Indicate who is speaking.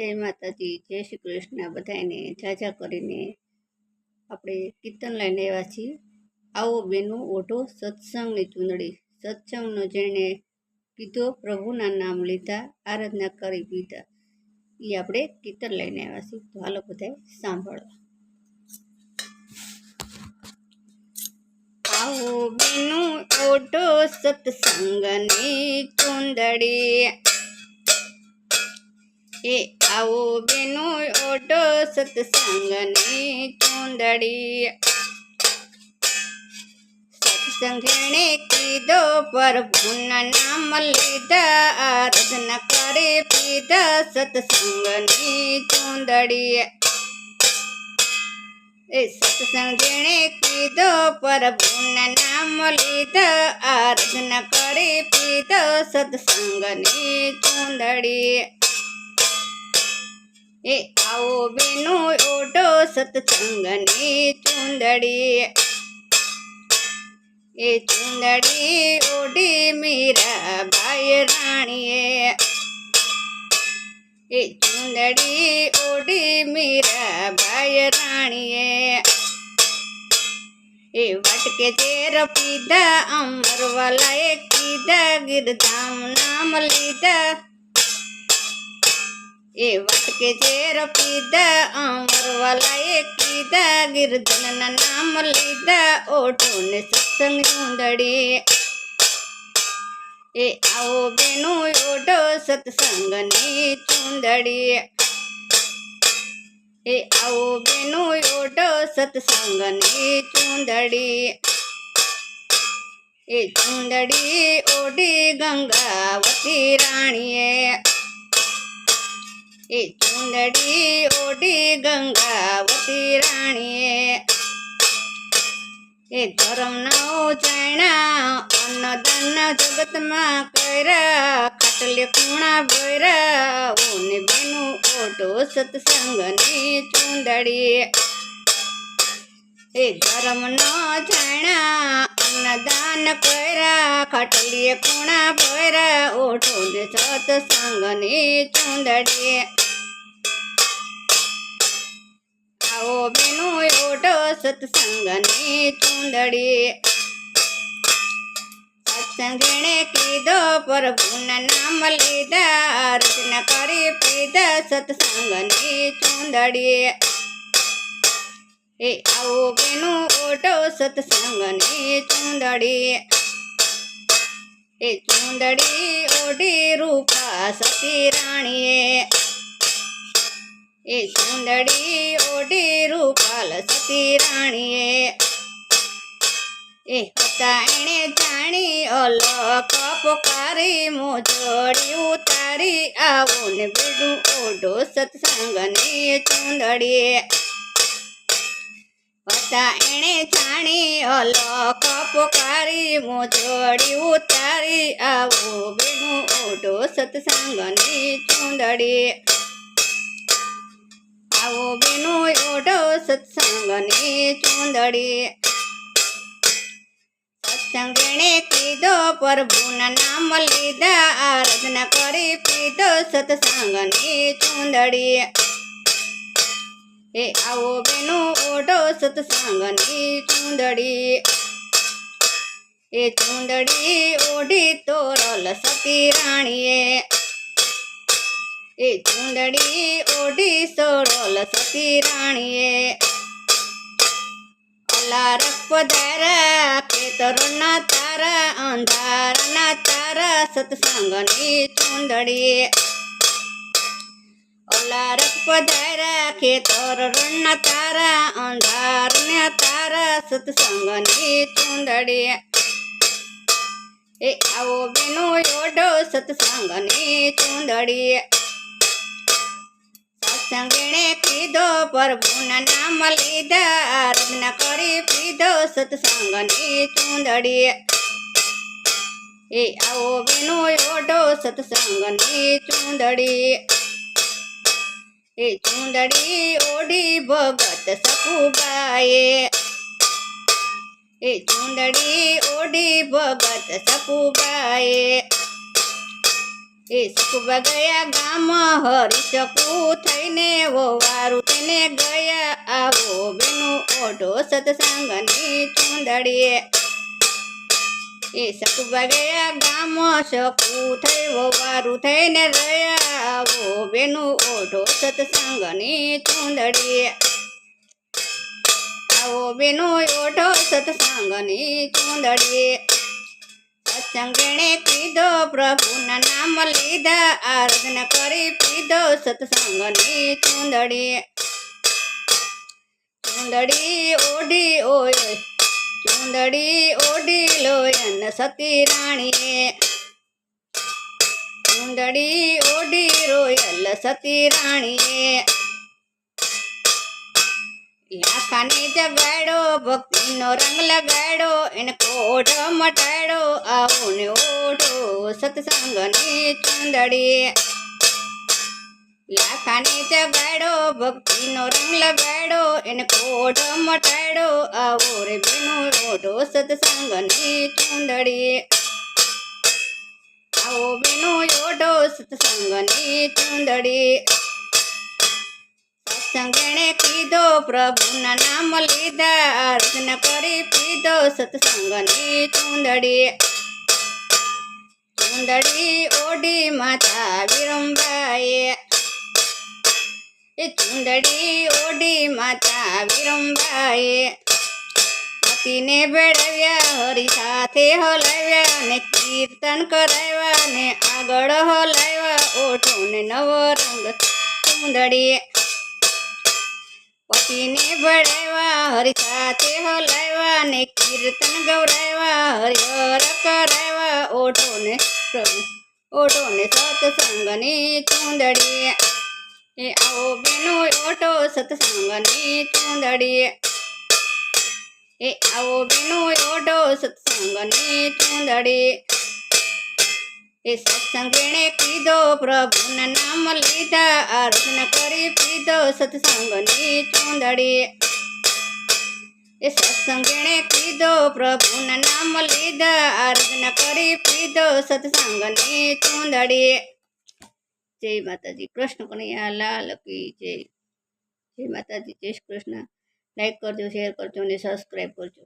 Speaker 1: જય માતાજી, જય શ્રી કૃષ્ણ. બધાને જાજા કરીને આપણે કીર્તન લઈને આવ્યા છીએ. આવો બેનું ઓઢો સત્સંગની ચૂંદડી. સત્સંગનો જેણે કીધો, પ્રભુના નામ લીધા, આરાધના કરી પીધા એ આપણે કીર્તન લઈને આવ્યા છીએ. તો હાલો બધાએ સાંભળવા આવો બેનું ઓઢો સત્સંગની ચૂંદડી. એ આવો બેનો ઓટો સત્સંગની ચુંદડી. સત્સંગણે કીધો પ્રભુના નામ લીધા, આરાધના કરે પીધા, સત્સંગની ચુંદડી. એ સત્સંગ જેણે કીધો પ્રભુના નામ લીધા, આરાધના કરે પીધો, સત્સંગની ચૂંદડી. એ આવો બેનો ઓઢો સત્સંગની ચુંદડી. એ ચુંદડી ઓઢી મીરા ભાઈ રાણીએ. એ ચુંદડી ઓઢી મીરા ભાઈ રાણીએ. એ વટકે ચેર પીધા, અમરવાલાએ કીધા, ગીરધામ નામ લીધા. એ વટકે ચેર પીધા અમરવાલાએ કીધા ગિરધનના નામ લીધા ઓઠો ને સત્સંગ ચૂંદડી એ આવો બેનું ઓઢો સત્સંગની ચૂંદડી એ આવો બેનું ઓઢો સત્સંગની ચૂંદડી એ ચૂંદડી ઓઢી ગંગાવતી રાણીએ એ ચુંદડી ઓઢી ગંગાવતી રાણીએ. એ ધર્મના જાણ્યા અન્નદાન જગતમાં કર્યા. ખાટલે ખૂણા ભર્યા. ઓને બેનું ઓટો સત્સંગની ચુંદડી. એ ધરમ ન જાણ્યા અન્નદાન ખટલીએ ખૂણા ભોયરા ઓઠો ને સતસંગની ચૂંદડી આવો બેનો ઓઠો સત્સંગની ચૂંદડી સત્સંગીણે કીધો પ્રભુના નામ લીધા અર્જન કરી પીધા સત્સંગની ચૂંદડી એ આવો બેનો ઓટો સત્સંગને ચૂંદડી. એ ચૂંદડી ઓઢી રૂપા સતી રાણીએ. એ ચૂંદડી ઓઢી રૂપાલ સતી રાણીએ. એ હતા એણે જાણી અલક પોકારી મોજડી ઉતારી. આવો ને બીજું ઓઢો સત્સંગની ચૂંદડી હતા એણે જાણી અલક પોકારી મોજડી ઉતારી, આવો બેનું ઓઢો સત્સંગની ચૂંદડી. આવો બેનો ઓઢો સત્સંગની ચૂંદડી. સત્સંગણે કીધો, પ્રભુના નામ લીધા, આરાધના કરી પીધો સત્સંગની ચૂંદડી. એ આવો બેનો ઓઢો સત્સંગની ચૂંદડી. એ ચૂંદડી ઓઢી તોરલ સતી રાણીએ. એ ચૂંદડી ઓઢી સોરલ સતી રાણીએ. અલારક પધારા, ખેતરોના તારા, અંધારના તારા સત્સંગની ચૂંદડી અલારક પધારા ખેતર રણના તારા અંધારને તારા સત્સંગની ચૂંદડી એ આવો બેનો ઓઢો સત્સંગની ચૂંદડી સત્સંગીણે કીધો, પ્રભુના નામ લીધા, આરાધના કરી પીધો સત્સંગની ચૂંદડી એ આવો બેનો ઓઢો સત્સંગની ચૂંદડી એ ચૂંદડી ઓઢી ભગત સપુબાએ એ ચૂંદડી ઓઢી ભગત સપુબાએ એ સકુબા ગયા ગામ હરી શકું થઈને વવારું તેને ગયા આવો બેનું ઓઢો સત્સંગની ચૂંદડીએ. એ સકુબા ગયા ગામ શકું થઈ વારું થઈને રહ્યા આવો બેનું ઓઢો સત્સંગની ચૂંદડી. આવો બેનો ઓઢો સત્સંગની ચૂંદડીએ સત્સંગેણે પીધો પ્રભુના નામ લીધા, આરાધના કરી પીધો સત્સંગની ચૂંદડી. ચૂંદડી ઓઢી ઓય ચૂંદડી ઓઢી લોયન સતી રાણીએ ચૂંદડી ઓઢી રોયલ સતી રાણીએ લાખાને જગાડો ભક્તિનો રંગ લગાડો એને કોઢ મટાડો આવો ને ઓઢો સત્સંગની ચૂંદડી લાખાને જગાડો, ભક્તિનો રંગ લગાડો, એને કોઢ મટાડો, આવો રે બેનો ઓઢો સત્સંગની ચૂંદડી. આવો બેનો ઓઢો સત્સંગની ચૂંદડી. સત્સંગણે પીધો પ્રભુના નામ લીધા અર્ચન કરી પીધો, સત્સંગની ચૂંદડી. ચૂંદડી ઓઢી માતા વિરંબાએ ચૂંદડી ઓઢી માતા વિરંબાએ પતિને ભેળવ્યા, હરી સાથે હલાવ્યા ને કીર્તન કરાવ્યા ને આગળ હલાવ્યા. ઓઠો ને નવો રંગ ચૂંદડી પતિને ભળાવ્યા, હરી સાથે હલાવ્યા ને કીર્તન ગૌરાવ્યા, હરિહર કરાવ્યા. ઓઢો ને પ્રભુ ને સત્સંગની ચૂંદડી એ આવો બેનો ઓટો સત્સંગની ચૂંદડીએ એ આવો બેનો ઓટો સત્સંગની ચૂંદડી. એ સત્સંગેણે કીધો, પ્રભુના નામ લીધા, આરાધના કરી પીધો સત્સંગની ચૂંદડી. એ સત્સંગેણે કીધો, પ્રભુના નામ લીધા, આરાધના કરી પીધો સત્સંગની ચૂંદડી. જય માતાજી. કૃષ્ણ કનૈયા, લાલ કી જય. જય માતાજી, જય શ્રી કૃષ્ણ. લાઈક કરજો શેર કરજો અને સબસ્ક્રાઈબ કરજો.